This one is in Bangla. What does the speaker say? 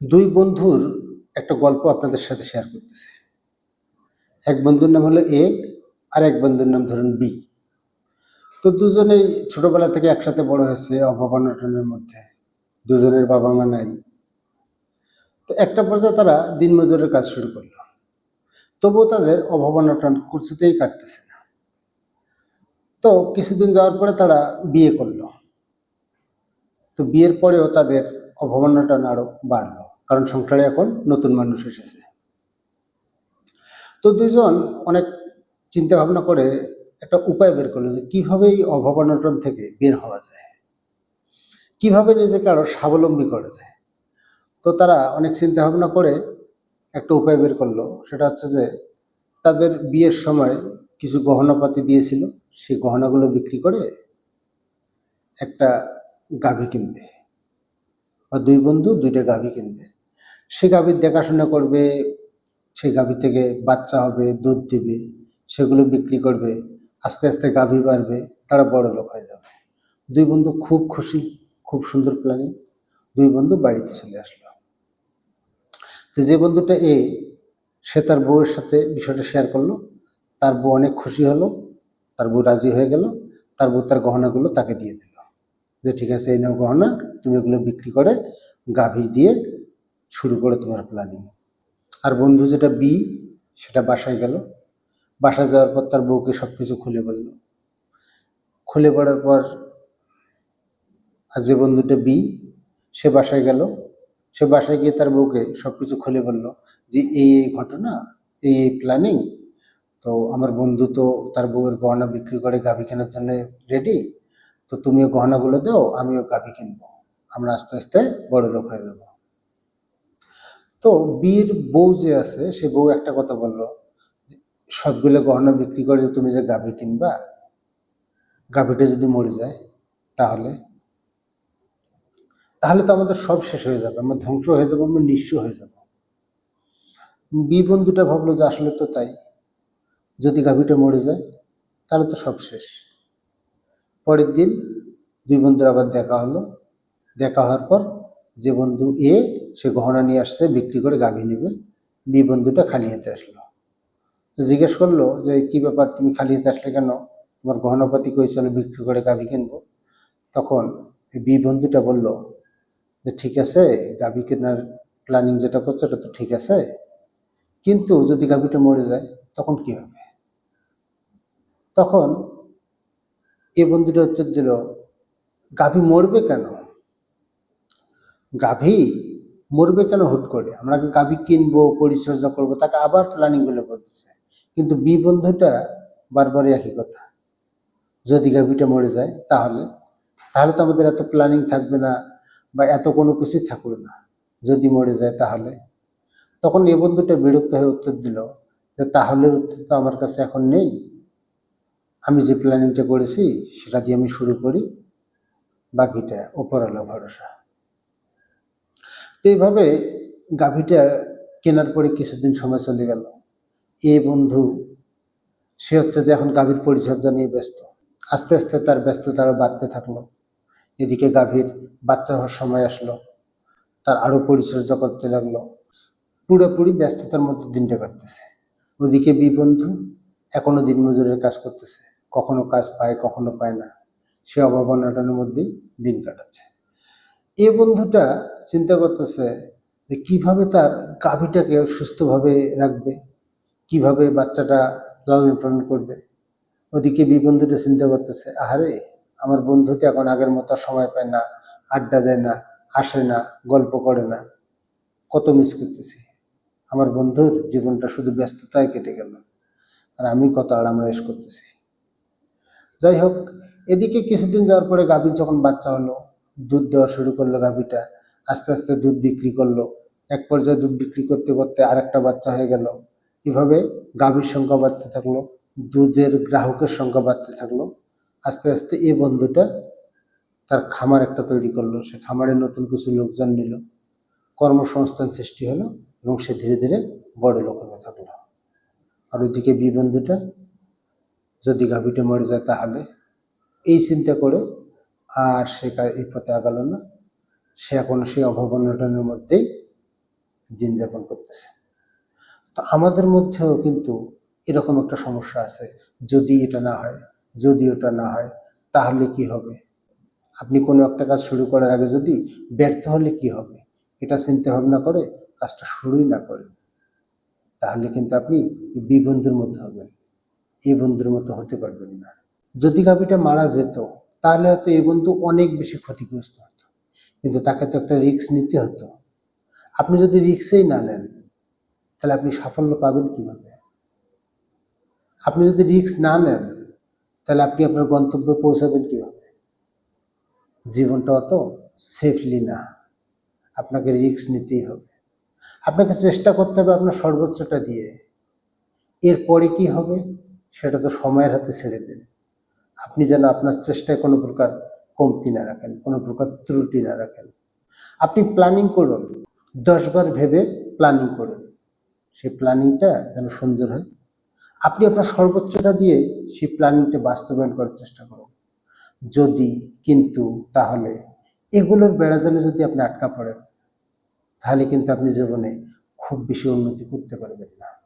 দুই বন্ধুর একটা গল্প আপনাদের সাথে শেয়ার করতেছি। এক বন্ধুর নাম হলো এ, আর এক বন্ধুর নাম ধরুন বি। তো দুজনেই ছোটবেলা থেকে একসাথে বড় হয়েছে অভাব অনটনের মধ্যে। দুজনের বাবা মা নাই। তো একটা পর্যায়ে তারা দিনমজুরের কাজ শুরু করল। তবুও তাদের অভাব অনটন কিছুতেই কাটতেছে না। তো কিছুদিন যাওয়ার পরে তারা বিয়ে করল। তো বিয়ের পরেও তাদের অভাব অনটন আরও বাড়লো। কারণ সংসারে এখন নতুন মানুষ এসেছে। তো দুজন অনেক চিন্তা ভাবনা করে একটা উপায় বের করল যে কীভাবে এই অভাব অনটন থেকে বের হওয়া যায়? কীভাবে নিজেকে আরও স্বাবলম্বী করা যায়? তো তারা অনেক চিন্তা ভাবনা করে একটা উপায় বের করল। সেটা হচ্ছে যে তাদের বিয়ের সময় কিছু গহনাপাতি দিয়েছিল। সেই গহনাগুলো বিক্রি করে একটা গাভী কিনবে। বা দুই বন্ধু দুইটা গাভী কিনবে। সে গাভীর দেখাশোনা করবে সেই গাভী থেকে বাচ্চা হবে, দুধ দিবে, সেগুলো বিক্রি করবে, আস্তে আস্তে গাভী বাড়বে, তারা বড় লোক হয়ে যাবে। দুই বন্ধু খুব খুশি, খুব সুন্দর প্ল্যানিং দুই বন্ধু বাড়িতে চলে আসলো। তো যে বন্ধুটা এ, সে তার বউয়ের সাথে বিষয়টা শেয়ার করল, তার বউ অনেক খুশি হলো, তার বউ রাজি হয়ে গেল, তার বউ তার গহনাগুলো তাকে দিয়ে দিল। যে ঠিক আছে, এই নাও গহনা, তুমি এগুলো বিক্রি করে গাভী দিয়ে শুরু করো তোমার প্ল্যানিং আর বন্ধু যেটা বি, সেটা বাসায় গেল। বাসায় যাওয়ার পর তার বউকে সব কিছু খুলে বলল। খুলে পড়ার পর আর যে বন্ধুটা বি, সে বাসায় গেল। সে বাসায় গিয়ে তার বউকে সব কিছু খুলে বলল যে, এই এই ঘটনা, এই এই প্ল্যানিং তো আমার বন্ধু তো তার বউয়ের গহনা বিক্রি করে গাভী কেনার জন্য রেডি তো তুমিও গহনাগুলো দাও, আমিও গাভী কিনবো। আমরা আস্তে আস্তে বড় লোক হয়ে যাব। তো বীর বউ যে আছে, সে বউ একটা কথা বলল সবগুলো গহনা বিক্রি করে যে তুমি যে গাভী কিনবা, গাভীটা যদি মরে যায়, তাহলে? তাহলে তো আমাদের সব শেষ হয়ে যাবে, আমরা ধ্বংস হয়ে যাব, আমরা নিঃস্ব হয়ে যাব। বি বন্ধুটা ভাবলো যে আসলে তো তাই, যদি গাভীটা মরে যায়, তাহলে তো সব শেষ। পরের দিন দুই বন্ধুর আবার দেখা হলো। দেখা হওয়ার পর যে বন্ধু এ, সে গহনা নিয়ে আসছে, বিক্রি করে গাভী নেবে। বি বন্ধুটা খালি হাতে আসলো। তো জিজ্ঞেস করল যে, কি ব্যাপার? তুমি খালি হাতে আসলে কেন? তোমার গহনাপাতি কই? চলো বিক্রি করে গাভী কিনবো। তখন বি বন্ধুটা বলল যে, ঠিক আছে, গাভী কেনার প্ল্যানিং যেটা করছে ওটা তো ঠিক আছে। কিন্তু যদি গাভীটা মরে যায়, তখন কি হবে? তখন এ বন্ধুটা উত্তর দিল গাভী মরবে কেন? গাভী মরবে কেন হুট করে? আমরা গাভী কিনবো, পরিচর্যা করব, তাকে আবার প্ল্যানিংগুলো বলতেছে। কিন্তু বি বন্ধুটা বারবারই একই কথা। যদি গাভীটা মরে যায় তাহলে তাহলে তো আমাদের এত প্ল্যানিং থাকবে না বা এত কোনো কিছুই থাকবে না। যদি মরে যায় তাহলে। তখন এ বন্ধুটা বিরক্ত হয়ে উত্তর দিল যে তাহলে উত্তর তো আমার কাছে এখন নেই। আমি যে প্ল্যানিংটা করেছি, সেটা দিয়ে আমি শুরু করি। বাকিটা ওপরালো ভরসা। তো এইভাবে গাভীটা কেনার পরে কিছুদিন সময় চলে গেল। এ বন্ধু, সে হচ্ছে যে এখন গাভীর পরিচর্যা নিয়ে ব্যস্ত। আস্তে আস্তে তার ব্যস্ততা আরও বাড়তে থাকল। এদিকে গাভীর বাচ্চা হওয়ার সময় আসলো। তার আরও পরিচর্যা করতে লাগল। পুরোপুরি ব্যস্ততার মধ্যে দিনটা কাটতেছে। ওদিকে বি বন্ধু, এখনও দিনমজুরের কাজ করতেছে। কখনো কাজ পায়, কখনো পায় না। সে অভাব অনটনের মধ্যেই দিন কাটাচ্ছে। এ বন্ধুটা চিন্তা করতেছে যে কীভাবে তার গাভীটাকে সুস্থভাবে রাখবে, কীভাবে বাচ্চাটা লালন পালন করবে। ওদিকে বি বন্ধুটা চিন্তা করতেছে, আহারে, আমার বন্ধু তো এখন আগের মতো সময় পায় না, আড্ডা দেয় না আসে না, গল্প করে না। কত মিস করতেছি। আমার বন্ধুর জীবনটা শুধু ব্যস্ততায় কেটে গেল। আর আমি কত আরাম রেশ করতেছি। যাই হোক এদিকে কিছুদিন যাওয়ার পরে গাভীর যখন বাচ্চা হলো, দুধ দেওয়া শুরু করল গাভীটা। আস্তে আস্তে দুধ বিক্রি করল। এক পর্যায়ে দুধ বিক্রি করতে করতে আরেকটা বাচ্চা হয়ে গেল। এভাবে গাভীর সংখ্যা বাড়তে থাকল, দুধের গ্রাহকের সংখ্যা বাড়তে থাকল। আস্তে আস্তে এই বন্ধুটা তার খামার একটা তৈরি করল। সে খামারে নতুন কিছু লোকজন নিল। কর্মসংস্থান সৃষ্টি হলো এবং সে ধীরে ধীরে বড় লোক হতে থাকল। আর ওইদিকে বি বন্ধুটা যদি গাভীটা মরে যায় তাহলে এই চিন্তা করে আর সে এই পথে আগালো না। সে এখন সেই অভাব অনটনের মধ্যেই দিন যাপন করতেছে। তো আমাদের মধ্যেও কিন্তু এরকম একটা সমস্যা আছে। যদি এটা না হয়, যদি ওটা না হয়, তাহলে কি হবে? আপনি কোনো একটা কাজ শুরু করার আগে যদি ব্যর্থ হলে কি হবে? এটা চিন্তা ভাবনা করে, কাজটা শুরুই না করেন, তাহলে কিন্তু আপনি বিবন্ধুর মধ্যে হবেন। এই বন্ধুর মতো হতে পারবেন না। যদি গাভীটা মারা যেত, তাহলে হয়তো এই বন্ধু অনেক বেশি ক্ষতিগ্রস্ত হতো। কিন্তু তাকে তো একটা রিস্ক নিতে হতো। আপনি যদি রিস্কই না নেন, তাহলে আপনি সাফল্য পাবেন কীভাবে? আপনি যদি রিস্ক না নেন, তাহলে আপনি আপনার গন্তব্যে পৌঁছাবেন কীভাবে? জীবনটা অত সেফলি না। আপনাকে রিস্ক নিতেই হবে। আপনাকে চেষ্টা করতে হবে আপনার সর্বোচ্চটা দিয়ে। এরপরে কি হবে? সেটা তো সময়ের হাতে ছেড়ে দিন আপনি যেন আপনার চেষ্টায় কোনো প্রকার কমতি না রাখেন, কোনো প্রকার ত্রুটি না রাখেন। আপনি প্ল্যানিং করুন, দশবার ভেবে প্ল্যানিং করুন। সেই প্ল্যানিংটা যেন সুন্দর হয়। আপনি আপনার সর্বোচ্চটা দিয়ে সেই প্ল্যানিংটা বাস্তবায়ন করার চেষ্টা করুন। যদি, কিন্তু, তাহলে এগুলোর বেড়াজালে যদি আপনি আটকা পড়েন, তাহলে কিন্তু আপনি জীবনে খুব বেশি উন্নতি করতে পারবেন না।